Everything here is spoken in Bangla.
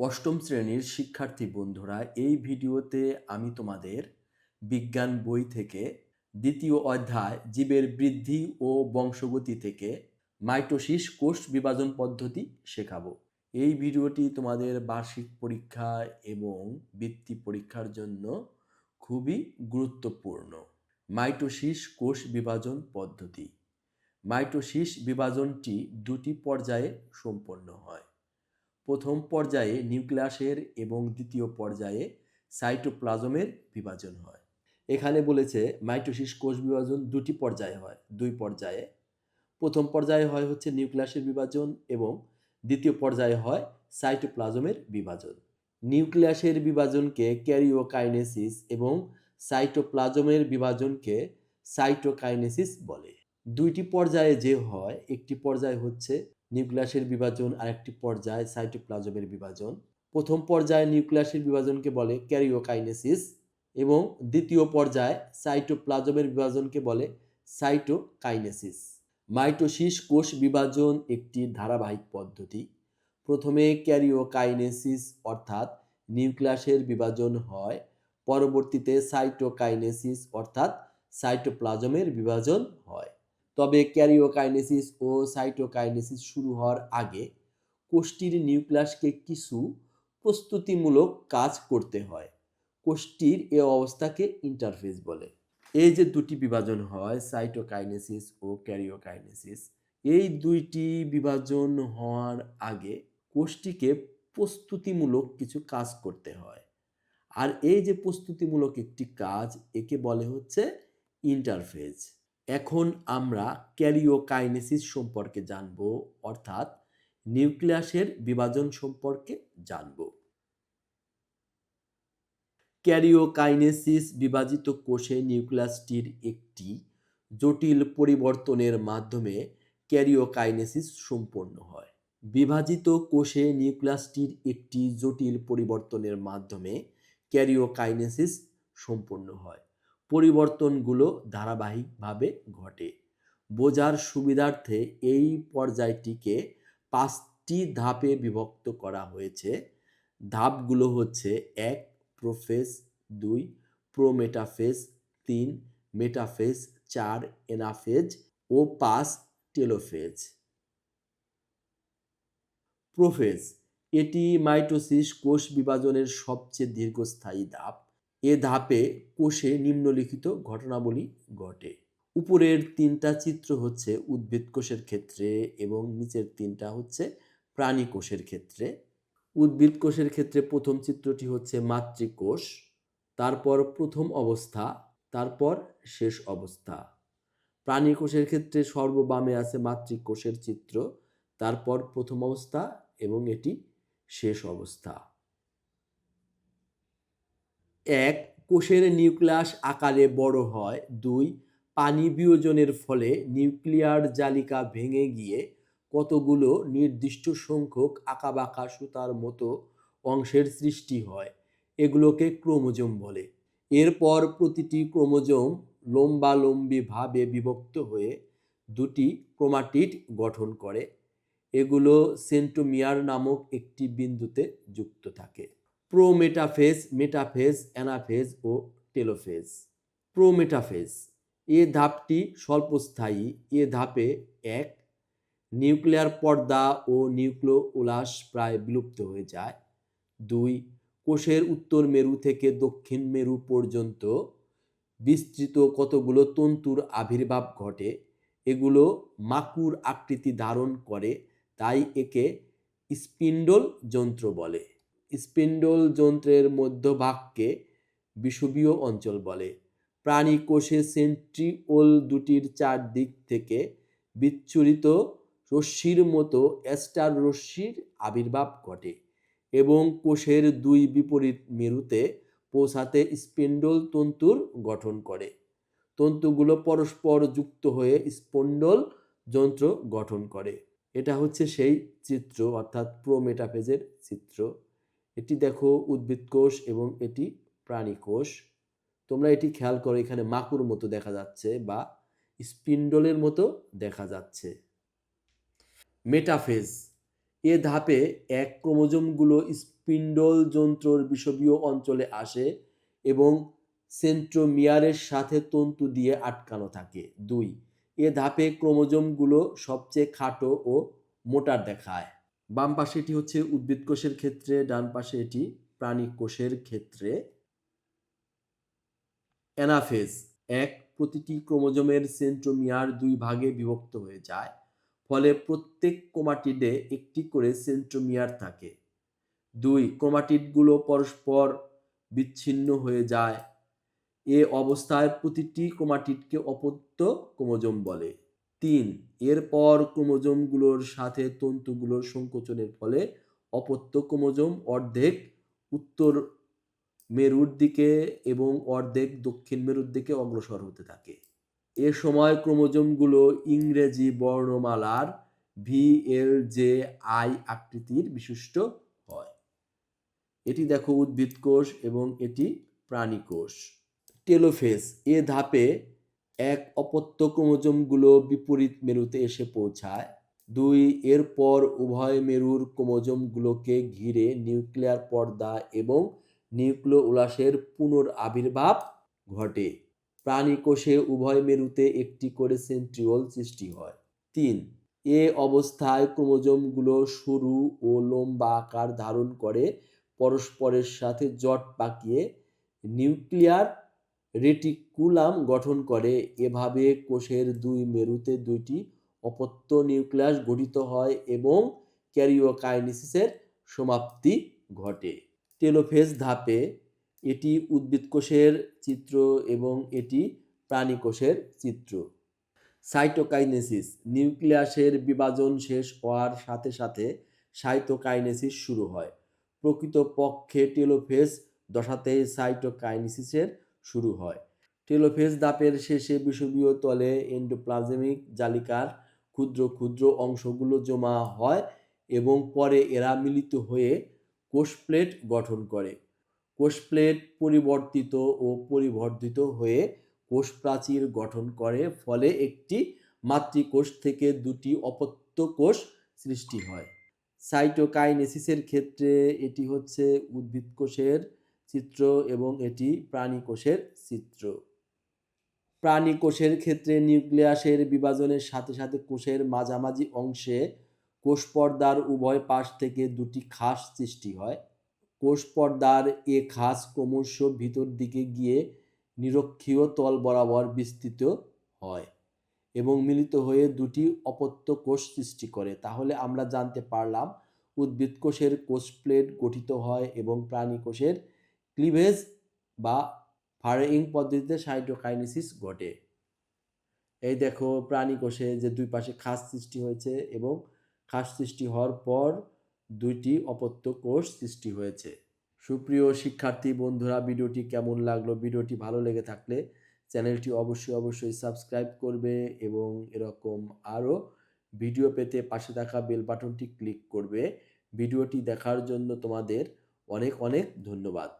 অষ্টম শ্রেণির শিক্ষার্থী বন্ধুরা, এই ভিডিওতে আমি তোমাদের বিজ্ঞান বই থেকে দ্বিতীয় অধ্যায়, জীবের বৃদ্ধি ও বংশগতি থেকে মাইটোসিস কোষ বিভাজন পদ্ধতি শেখাবো। এই ভিডিওটি তোমাদের বার্ষিক পরীক্ষা এবং বৃত্তি পরীক্ষার জন্য খুবই গুরুত্বপূর্ণ। মাইটোসিস কোষ বিভাজন পদ্ধতি। মাইটোসিস বিভাজনটি দুটি পর্যায়ে সম্পন্ন হয়। প্রথম পর্যায়ে নিউক্লিয়াসের এবং দ্বিতীয় পর্যায়ে সাইটোপ্লাজমের বিভাজন হয়। এখানে বলেছে মাইটোসিস কোষ বিভাজন দুটি পর্যায়ে হয়, দুই পর্যায়ে। প্রথম পর্যায়ে হয় হচ্ছে নিউক্লিয়াসের বিভাজন এবং দ্বিতীয় পর্যায়ে হয় সাইটোপ্লাজমের বিভাজন। নিউক্লিয়াসের বিভাজনকে ক্যারিওকাইনেসিস এবং সাইটোপ্লাজমের বিভাজনকে সাইটোকাইনেসিস বলে। দুইটি পর্যায়ে যে হয়, একটি পর্যায় হচ্ছে নিউক্লিয়াসের বিভাজন আর একটি পর্যায়, সাইটোপ্লাজমের বিভাজন। প্রথম পর্যায়ে নিউক্লিয়াসের বিভাজনকে বলে ক্যারিওকাইনেসিস এবং দ্বিতীয় পর্যায়ে সাইটোপ্লাজমের বিভাজনকে বলে সাইটোকাইনেসিস। মাইটোসিস কোষ বিভাজন একটি ধারাবাহিক পদ্ধতি। প্রথমে ক্যারিওকাইনেসিস অর্থাৎ নিউক্লিয়াসের বিভাজন হয়, পরবর্তীতে সাইটোকাইনেসিস অর্থাৎ সাইটোপ্লাজমের বিভাজন হয়। তবে ক্যারিওকাইনেসিস ও সাইটোকাইনেসিস শুরু হওয়ার আগে কোষটির নিউক্লিয়াসকে কিছু প্রস্তুতিমূলক কাজ করতে হয়। কোষটির এ অবস্থাকে ইন্টারফেস বলে। এই যে দুটি বিভাজন হয়, সাইটোকাইনেসিস ও ক্যারিওকাইনেসিস, এই দুইটি বিভাজন হওয়ার আগে কোষটিকে প্রস্তুতিমূলক কিছু কাজ করতে হয়। আর এই যে প্রস্তুতিমূলক একটি কাজ, একে বলে হচ্ছে ইন্টারফেজ এখন আমরা ক্যারিওকাইনেসিস সম্পর্কে জানব, অর্থাৎ নিউক্লিয়াসের বিভাজন সম্পর্কে জানব। ক্যারিওকাইনেসিস বিভাজিত কোষে নিউক্লিয়াসটির একটি জটিল পরিবর্তনের মাধ্যমে ক্যারিওকাইনেসিস সম্পন্ন হয়। বিভাজিত কোষে নিউক্লিয়াসটির একটি জটিল পরিবর্তনের মাধ্যমে ক্যারিওকাইনেসিস সম্পন্ন হয়। পরিবর্তনগুলো ধারাবাহিকভাবে ঘটে। বোঝার সুবিধার্থে এই পর্যায়টিকে পাঁচটি ধাপে বিভক্ত করা হয়েছে। ধাপগুলো হচ্ছে এক, প্রোফেজ, দুই, প্রোমেটাফেজ, তিন, মেটাফেজ, চার, এনাফেজ ও পাঁচ, টেলোফেজ। প্রোফেজ, এটি মাইটোসিস কোষ বিভাজনের সবচেয়ে দীর্ঘস্থায়ী ধাপ। এ ধাপে কোষে নিম্নলিখিত ঘটনাবলী ঘটে। উপরের তিনটা চিত্র হচ্ছে উদ্ভিদ কোষের ক্ষেত্রে এবং নিচের তিনটা হচ্ছে প্রাণী কোষের ক্ষেত্রে। উদ্ভিদ কোষের ক্ষেত্রে প্রথম চিত্রটি হচ্ছে মাতৃকোষ, তারপর প্রথম অবস্থা, তারপর শেষ অবস্থা। প্রাণী কোষের ক্ষেত্রে সর্ববামে আছে মাতৃকোষের চিত্র, তারপর প্রথম অবস্থা এবং এটি শেষ অবস্থা। এক, কোষের নিউক্লিয়াস আকারে বড় হয়। দুই, পানি বিয়োজনের ফলে নিউক্লিয়ার জালিকা ভেঙে গিয়ে কতগুলো নির্দিষ্ট সংখ্যক আঁকাবাঁকা সুতার মতো অংশের সৃষ্টি হয়, এগুলোকে ক্রোমোজোম বলে। এরপর প্রতিটি ক্রোমোজোম লম্বালম্বিভাবে বিভক্ত হয়ে দুটি ক্রোমাটিড গঠন করে। এগুলো সেন্টোমিয়ার নামক একটি বিন্দুতে যুক্ত থাকে। প্রোমেটাফেজ মেটাফেজ অ্যানাফেজ ও টেলোফেজ প্রোমেটাফেজ এ ধাপটি স্বল্পস্থায়ী, এ ধাপে এক। নিউক্লিয়ার পর্দা ও নিউক্লিওলাস প্রায় বিলুপ্ত হয়ে যায়। দুই, কোষের উত্তর মেরু থেকে দক্ষিণ মেরু পর্যন্ত বিস্তৃত কতগুলো তন্তুর আবির্ভাব ঘটে, এগুলো মাকুর আকৃতি ধারণ করে, তাই একে স্পিন্ডল যন্ত্র বলে। স্পিন্ডল যন্ত্রের মধ্যভাগকে বিষুবীয় অঞ্চল বলে। প্রাণী কোষে সেন্ট্রিওল দুটির চারদিক থেকে বিচ্ছুরিত রশ্মির মতো অ্যাস্টার রশ্মির আবির্ভাব ঘটে এবং কোষের দুই বিপরীত মেরুতে পৌঁছাতে স্পিন্ডল তন্তুর গঠন করে। তন্তুগুলো পরস্পর যুক্ত হয়ে স্পন্ডল যন্ত্র গঠন করে। এটা হচ্ছে সেই চিত্র, অর্থাৎ প্রোমেটাফেজের চিত্র। এটি দেখো উদ্ভিদ কোষ এবং এটি প্রাণী কোষ। তোমরা এটি খেয়াল করো, এখানে মাকুর মতো দেখা যাচ্ছে বা স্পিন্ডলের মতো দেখা যাচ্ছে। মেটাফেজ, এ ধাপে এক ক্রোমোজোমগুলো স্পিন্ডল যন্ত্রর বিষবীয় অঞ্চলে আসে এবং সেন্ট্রোমিয়ারের সাথে তন্তু দিয়ে আটকানো থাকে। দুই, এ ধাপে ক্রোমোজোমগুলো সবচেয়ে খাটো ও মোটা দেখায়। বাম পাশে এটি হচ্ছে উদ্ভিদ কোষের ক্ষেত্রে, ডান পাশে এটি প্রাণী কোষের ক্ষেত্রে। অ্যানাফেজ, এক, প্রতিটি ক্রোমোজোমের সেন্ট্রোমিয়ার দুই ভাগে বিভক্ত হয়ে যায়, ফলে প্রত্যেক ক্রোমাটিডে একটি করে সেন্ট্রোমিয়ার থাকে। দুই, ক্রোমাটিডগুলো পরস্পর বিচ্ছিন্ন হয়ে যায়। এ অবস্থায় প্রতিটি ক্রোমাটিডকে অপত্য ক্রোমোজোম বলে। তিন, এরপর ক্রোমোজোমগুলোর সাথে তন্তুগুলোর সংকোচনের ফলে অপত্য ক্রোমোজোম অর্ধেক উত্তর মেরুর দিকে এবং অর্ধেক দক্ষিণ মেরুর দিকে অগ্রসর হতে থাকে। এ সময় ক্রোমোজোমগুলো ইংরেজি বর্ণমালার ভি এল জে আই আকৃতির বিশিষ্ট হয়। এটি দেখো উদ্ভিদ কোষ এবং এটি প্রাণী কোষ টেলোফেজ এ ধাপে এক অপত্য ক্রোমোজোমগুলো বিপরীত মেরুতে এসে পৌঁছায়। দুই, এরপর উভয় মেরুর ক্রোমোজোমগুলোকে ঘিরে নিউক্লিয়ার পর্দা এবং নিউক্লিওলাসের পুনরাবির্ভাব ঘটে। প্রাণী কোষে উভয় মেরুতে একটি করে সেন্ট্রিওল সৃষ্টি হয়। তিন, এ অবস্থায় ক্রোমোজোমগুলো সরু ও লম্বা আকার ধারণ করে, পরস্পরের সাথে জট পাকিয়ে নিউক্লিয়ার রেটিকুলাম গঠন করে। এভাবে কোষের দুই মেরুতে দুইটি অপত্য নিউক্লিয়াস গঠিত হয় এবং ক্যারিওকাইনেসিসের সমাপ্তি ঘটে। টেলোফেজ ধাপে এটি উদ্ভিদ কোষের চিত্র এবং এটি প্রাণী কোষের চিত্র। সাইটোকাইনেসিস নিউক্লিয়াসের বিভাজন শেষ হওয়ার সাথে সাথে সাইটোকাইনেসিস শুরু হয়। প্রকৃতপক্ষে টেলোফেজ দশাতেই সাইটোকাইনেসিসের শুরু হয়। টেলোফেজ দাপের শেষে বিষুবীয় তলে এন্ডোপ্লাজমিক জালিকার ক্ষুদ্র ক্ষুদ্র অংশগুলো জমা হয় এবং পরে এরা মিলিত হয়ে কোষপ্লেট গঠন করে। কোষপ্লেট পরিবর্তিত ও পরিবর্ধিত হয়ে কোষ প্রাচীর গঠন করে, ফলে একটি মাতৃকোষ থেকে দুটি অপত্য কোষ সৃষ্টি হয়। সাইটোকাইনেসিসের ক্ষেত্রে এটি হচ্ছে উদ্ভিদ কোষের চিত্র এবং এটি প্রাণী কোষের চিত্র। প্রাণী কোষের ক্ষেত্রে নিউক্লিয়াসের বিভাজনের সাথে সাথে কোষের মাঝামাঝি অংশে কোষ পর্দার উভয় পাশ থেকে দুটি খাস সৃষ্টি হয়। কোষ পর্দার এ খাস ক্রমশ ভিতর দিকে গিয়ে নিরক্ষীয় তল বরাবর বিস্তৃত হয় এবং মিলিত হয়ে দুটি অপত্য কোষ সৃষ্টি করে। তাহলে আমরা জানতে পারলাম উদ্ভিদ কোষের কোষ প্লেট গঠিত হয় এবং প্রাণী কোষের ক্লিভেজ বা ফারেইং পদ্ধতিতে সাইটোকাইনেসিস ঘটে। এই দেখো প্রাণী কোষে যে দুই পাশে খাস সৃষ্টি হয়েছে এবং খাস সৃষ্টি হওয়ার পর দুইটি অপত্য কোষ সৃষ্টি হয়েছে। সুপ্রিয় শিক্ষার্থী বন্ধুরা, ভিডিওটি কেমন লাগল? ভিডিওটি ভালো লেগে থাকলে চ্যানেলটি অবশ্যই অবশ্যই সাবস্ক্রাইব করবে এবং এরকম আরও ভিডিও পেতে পাশে থাকা বেল বাটনটি ক্লিক করবে। ভিডিওটি দেখার জন্য তোমাদের অনেক অনেক ধন্যবাদ।